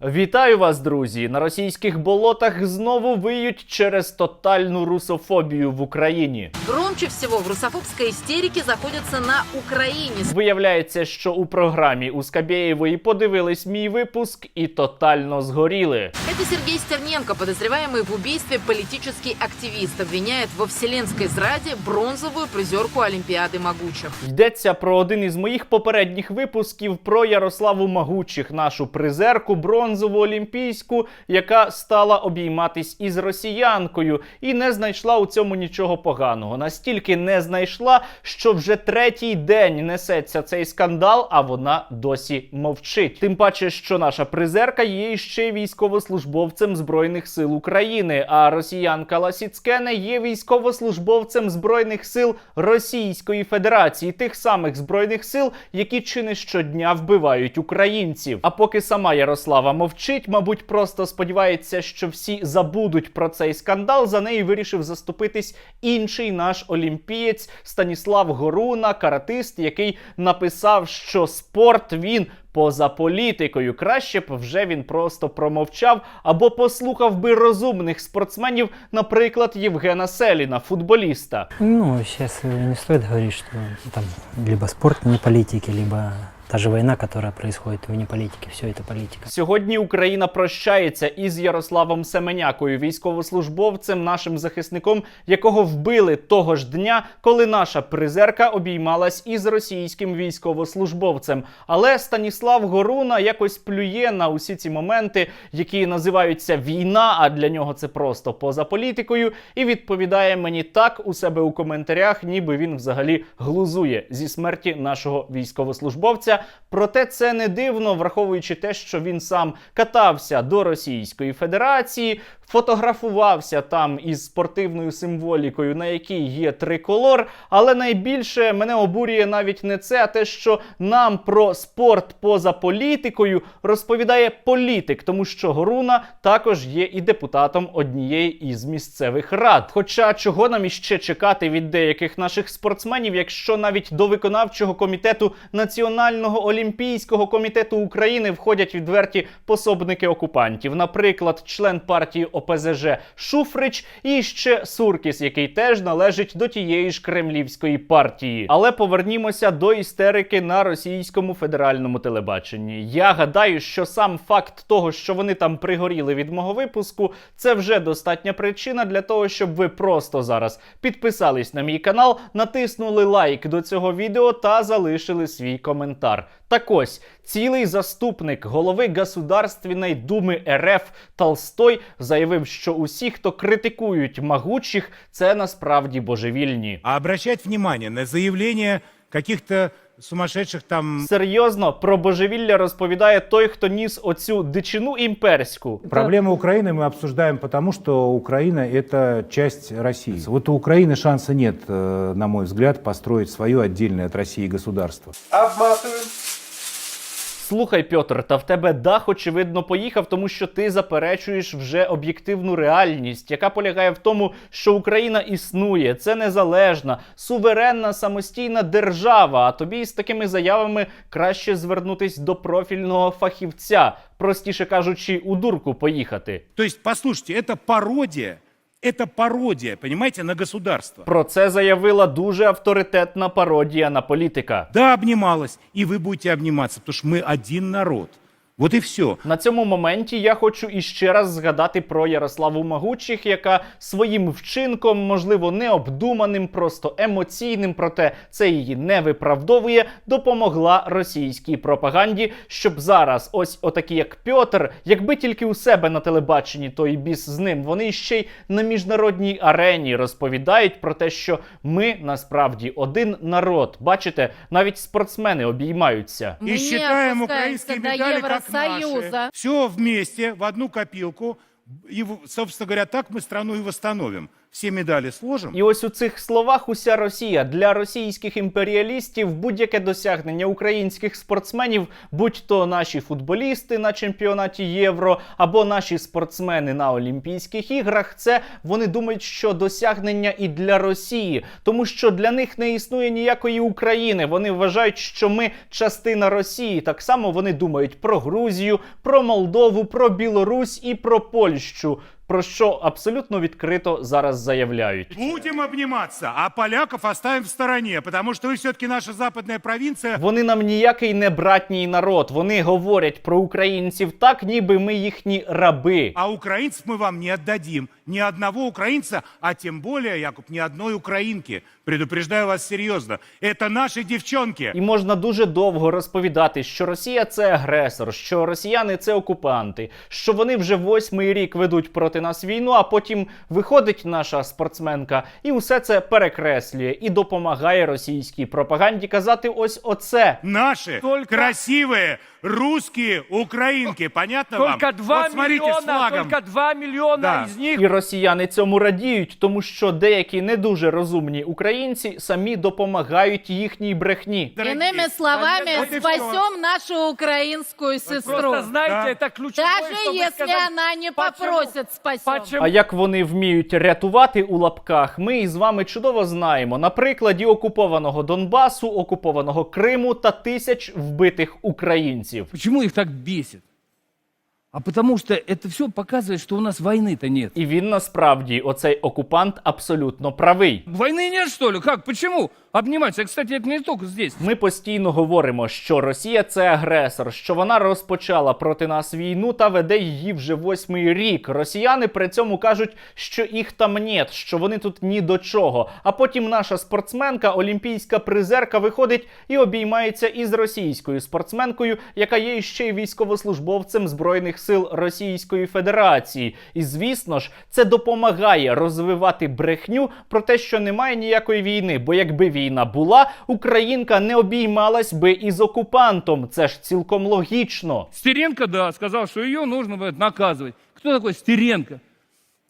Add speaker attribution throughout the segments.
Speaker 1: Вітаю вас, друзі! На російських болотах знову виють через тотальну русофобію в Україні.
Speaker 2: Громче всего в русофобской истерике заходятся на Украине.
Speaker 1: Виявляється, що у програмі у Скабєєвої подивились мій випуск і тотально згоріли.
Speaker 2: Это Сергей Стерненко, подозреваемый в убийстве политический активист, обвиняет во вселенской зраде бронзовую призерку Олимпиады могучих.
Speaker 1: Йдеться про один із моїх попередніх випусків про Ярославу Магучих, нашу призерку бронзову олімпійську, яка стала обійматись із росіянкою і не знайшла у цьому нічого поганого. Настільки не знайшла, що вже третій день несеться цей скандал, а вона досі мовчить. Тим паче, що наша призерка є ще військовослужбовцем збройних сил України. А росіянка Ласіцкене є військовослужбовцем збройних сил Російської Федерації, тих самих збройних сил, які чи не щодня вбивають українців. А поки сама Ярослава мовчить, мабуть, просто сподівається, що всі забудуть про цей скандал. За неї вирішив заступитись інший наш олімпієць Станіслав Горуна, каратист, який написав, що спорт він. Поза політикою краще б вже він просто промовчав або послухав би розумних спортсменів, наприклад, Євгена Селіна, футболіста.
Speaker 3: Ну, сейчас не стоит говорить, что там либо спорт не политики, либо та же война, которая происходит вне политики, все это политика.
Speaker 1: Сьогодні Україна прощається із Ярославом Семенякою, військовослужбовцем, нашим захисником, якого вбили того ж дня, коли наша призерка обіймалась із російським військовослужбовцем. Але Станіслав Горуна якось плює на усі ці моменти, які називаються війна, а для нього це просто поза політикою, і відповідає мені так у себе у коментарях, ніби він взагалі глузує зі смерті нашого військовослужбовця. Проте це не дивно, враховуючи те, що він сам катався до Російської Федерації, фотографувався там із спортивною символікою, на якій є триколор. Але найбільше мене обурює навіть не це, а те, що нам про спорт поза політикою розповідає політик, тому що Горуна також є і депутатом однієї із місцевих рад. Хоча чого нам іще чекати від деяких наших спортсменів, якщо навіть до виконавчого комітету Національного олімпійського комітету України входять відверті пособники окупантів, наприклад, член партії ОПЗЖ Шуфрич і ще Суркіс, який теж належить до тієї ж кремлівської партії. Але повернімося до істерики на російському федеральному телебаченні. Я гадаю, що сам факт того, що вони там пригоріли від мого випуску, це вже достатня причина для того, щоб ви просто зараз підписались на мій канал, натиснули лайк до цього відео та залишили свій коментар. Так ось цілий заступник голови Государственної думи РФ Толстой заявив, що усі, хто критикують могучих, це насправді божевільні.
Speaker 4: а обращать внимание на заявлення каких-то сумасшедших там
Speaker 1: Серйозно про божевілля розповідає той, хто ніс оцю дичину імперську.
Speaker 5: Проблемы Украины мы обсуждаем потому, что Украина – это часть России. Вот у Украины шанса нет, э, на мой взгляд, построить свое отдельное от России государство.
Speaker 1: Слухай, Пьотр, та в тебе дах, очевидно, поїхав, тому що ти заперечуєш вже об'єктивну реальність, яка полягає в тому, що Україна існує, це незалежна, суверенна самостійна держава. А тобі з такими заявами краще звернутись до профільного фахівця, простіше кажучи, у дурку поїхати.
Speaker 4: То есть, послушайте, это пародия, это пародия, понимаете, на государство.
Speaker 1: Про це заявила дуже авторитетна пародія на політика.
Speaker 4: Да, обнималась, и вы будете обниматься, потому что мы один народ. Вот и все.
Speaker 1: На цьому моменті я хочу іще раз згадати про Ярославу Магучих, яка своїм вчинком, можливо, необдуманим, просто емоційним, проте це її не виправдовує, допомогла російській пропаганді, щоб зараз, ось отакі як Пьотр, якби тільки у себе на телебаченні, то і біс з ним, вони ще й на міжнародній арені розповідають про те, що ми насправді один народ. Бачите, навіть спортсмени обіймаються.
Speaker 4: И считаем украинские медали как наши. Все вместе, в одну копилку. И, собственно говоря, так мы страну и восстановим. Все медали сложим.
Speaker 1: І ось у цих словах уся Росія для російських імперіалістів будь-яке досягнення українських спортсменів, будь то наші футболісти на чемпіонаті Євро або наші спортсмени на Олімпійських іграх, це вони думають, що досягнення і для Росії, тому що для них не існує ніякої України. Вони вважають, що ми частина Росії. Так само вони думають про Грузію, про Молдову, про Білорусь і про Польщу Про що абсолютно відкрито зараз заявляють.
Speaker 4: Будем обниматься, а поляков оставим в стороне, потому что вы все-таки наша западная провинция.
Speaker 1: Вони нам ніякий не братній народ. Вони говорять про українців так, ніби ми їхні раби.
Speaker 4: А украинцев мы вам не отдадим. Ни одного украинца, а тем более, Якуб, ни одной украинки. Предупреждаю вас серьезно. Это наши девчонки.
Speaker 1: І можна дуже довго розповідати, що Росія це агресор, що росіяни це окупанти, що вони вже восьмий рік ведуть проти нас війну, а потім виходить наша спортсменка і усе це перекреслює і допомагає російській пропаганді казати ось оце.
Speaker 4: наше
Speaker 6: Только-
Speaker 4: красивые русские украинки. Понятно вам?
Speaker 6: Только 2
Speaker 4: вот смотрите, с
Speaker 6: миллиона,
Speaker 4: флагом.
Speaker 6: только 2 миллиона
Speaker 4: Да.
Speaker 6: из них
Speaker 1: І росіяни цьому радіють, тому що деякі не дуже розумні українці самі допомагають їхній брехні.
Speaker 4: Дорогие,
Speaker 2: Иными словами,
Speaker 4: Вот и всё.
Speaker 2: спасем нашу украинскую сестру.
Speaker 6: Просто знаете,
Speaker 4: Да.
Speaker 6: это ключевое,
Speaker 2: Даже
Speaker 6: чтобы
Speaker 2: если
Speaker 6: сказать,
Speaker 2: она не
Speaker 6: почему-
Speaker 2: попросит, спасем.
Speaker 6: Почему?
Speaker 1: А як вони вміють рятувати у лапках, ми із вами чудово знаємо на прикладі окупованого Донбасу, окупованого Криму та тисяч вбитих українців.
Speaker 6: Почему их так бесит? А потому что это все показывает, что у нас войны-то нет.
Speaker 1: І він насправді, оцей окупант, абсолютно правий.
Speaker 6: Войны нет, что ли? Как? Почему? Обниматься. Кстати, это не только здесь.
Speaker 1: Ми постійно говоримо, що Росія це агресор, що вона розпочала проти нас війну та веде її вже восьмий рік. Росіяни при цьому кажуть, що їх там нет, що вони тут ні до чого. А потім наша спортсменка, олімпійська призерка, виходить і обіймається із російською спортсменкою, яка є ще й військовослужбовцем збройних сил Російської Федерації. І звісно ж, це допомагає розвивати брехню про те, що немає ніякої війни. Бо якби війна була, Українка не обіймалась би із окупантом. Це ж цілком логічно.
Speaker 6: Стеренко, да, сказав, що її нужно наказувати. Хто Кто такой Стеренко?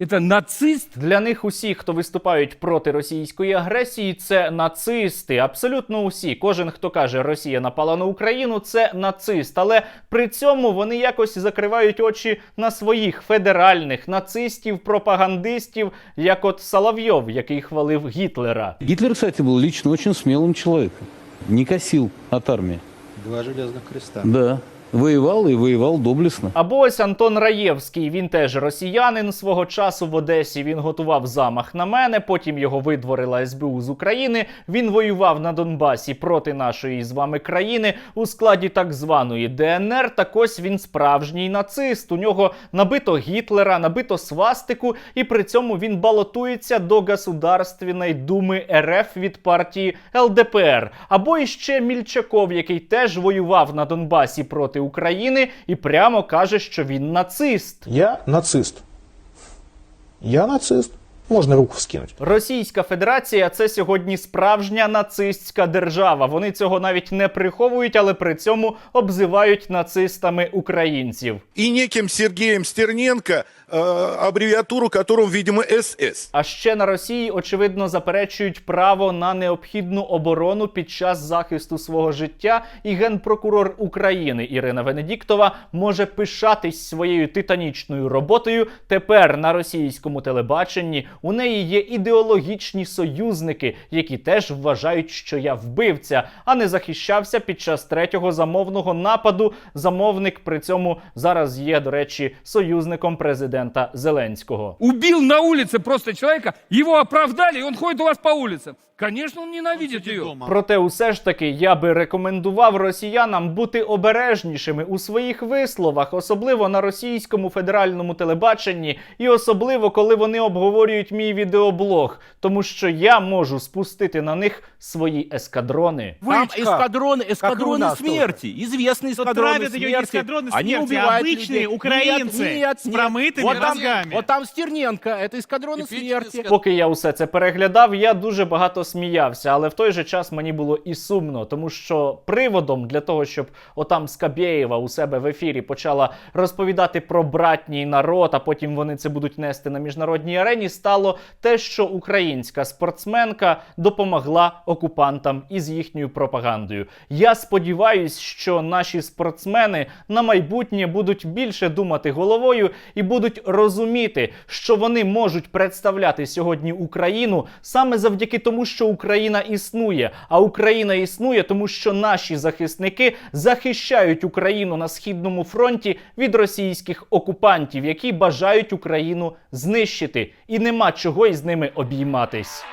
Speaker 6: Это нацист?
Speaker 1: Для них усі, хто виступають проти російської агресії, це нацисти. Абсолютно усі. Кожен, хто каже, Росія напала на Україну, це нацист. Але при цьому вони якось закривають очі на своїх федеральних нацистів, пропагандистів, як от Соловйов, який хвалив Гітлера.
Speaker 7: Гитлер, кстати, был лично очень смелым человеком. Не косил от армии.
Speaker 8: Два железных креста.
Speaker 7: Да. Воевал и воевал доблестно.
Speaker 1: Або ось Антон Раєвський, він теж росіянин свого часу в Одесі. Він готував замах на мене. Потім його видворила СБУ з України. Він воював на Донбасі проти нашої з вами країни у складі так званої ДНР. Так ось він справжній нацист. У нього набито Гітлера, набито свастику, і при цьому він балотується до Государственної думи РФ від партії ЛДПР. Або іще Мільчаков, який теж воював на Донбасі проти України і прямо каже, що він нацист.
Speaker 8: Я нацист. Я нацист. Можно руку вскинуть.
Speaker 1: Російська Федерація це сьогодні справжня нацистська держава. Вони цього навіть не приховують, але при цьому обзивають нацистами українців.
Speaker 9: и неким Сергеем Стерненко, э, аббревиатуру которого, видимо, СС.
Speaker 1: А ще на Росії очевидно заперечують право на необхідну оборону під час захисту свого життя. І генпрокурор України Ірина Венедіктова може пишатись своєю титанічною роботою. Тепер на російському телебаченні у неї є ідеологічні союзники, які теж вважають, що я вбивця, а не захищався під час третього замовного нападу. Замовник при цьому зараз є, до речі, союзником президента Зеленського.
Speaker 6: Убил на улице просто человека, его оправдали, и он ходит у вас по улицам. Конечно, он ненавидит ее.
Speaker 1: Проте, усе ж таки, я би рекомендував росіянам бути обережнішими у своїх висловах, особливо на російському федеральному телебаченні, і особливо коли вони обговорюють мій відеоблог, тому що я можу спустити на них свої ескадрони.
Speaker 10: Там
Speaker 8: Вычка.
Speaker 10: эскадроны,
Speaker 8: Как и у
Speaker 10: эскадроны
Speaker 8: нас
Speaker 10: смерти, известные
Speaker 11: Тут
Speaker 10: эскадроны
Speaker 11: травят ее не
Speaker 10: смерти.
Speaker 11: эскадроны
Speaker 10: Они
Speaker 11: смерти, а
Speaker 10: убивают
Speaker 11: обычные
Speaker 10: людей.
Speaker 11: украинцы
Speaker 10: Нет, нет,
Speaker 11: с
Speaker 10: нет.
Speaker 11: промытыми
Speaker 10: вот там,
Speaker 11: мозгами.
Speaker 10: вот там Стерненко, это эскадроны смерти.
Speaker 1: Поки я усе це переглядав, я дуже багато сміявся, але в той же час мені було і сумно, тому що приводом для того, щоб отам Скабєєва у себе в ефірі почала розповідати про братній народ, а потім вони це будуть нести на міжнародній арені, стало стало те, що українська спортсменка допомогла окупантам із їхньою пропагандою. Я сподіваюся, що наші спортсмени на майбутнє будуть більше думати головою і будуть розуміти, що вони можуть представляти сьогодні Україну саме завдяки тому, що Україна існує. А Україна існує, тому що наші захисники захищають Україну на східному фронті від російських окупантів, які бажають Україну знищити, і нема чого із ними обійматись.